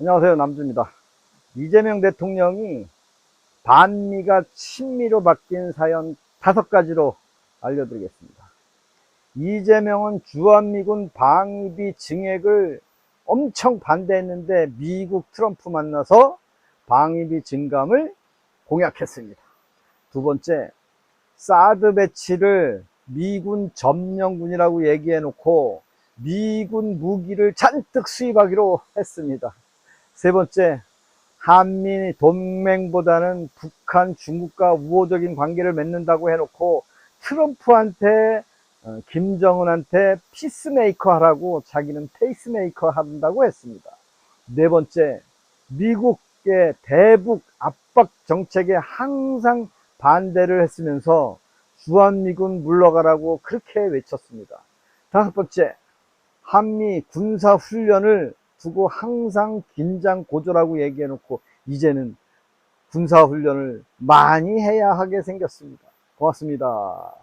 안녕하세요. 남주입니다. 이재명 대통령이 반미가 친미로 바뀐 사연 다섯 가지로 알려드리겠습니다. 이재명은 주한미군 방위비 증액을 엄청 반대했는데 미국 트럼프 만나서 방위비 증감을 공약했습니다. 두 번째, 사드 배치를 미군 점령군이라고 얘기해 놓고 미군 무기를 잔뜩 수입하기로 했습니다. 세 번째, 한미 동맹보다는 북한, 중국과 우호적인 관계를 맺는다고 해놓고 트럼프한테, 어, 김정은한테 피스메이커 하라고 자기는 페이스메이커 한다고 했습니다. 네 번째, 미국의 대북 압박 정책에 항상 반대를 했으면서 주한미군 물러가라고 그렇게 외쳤습니다. 다섯 번째, 한미 군사 훈련을 두고 항상 긴장 고조라고 얘기해 놓고 이제는 군사 훈련을 많이 해야 하게 생겼습니다. 고맙습니다.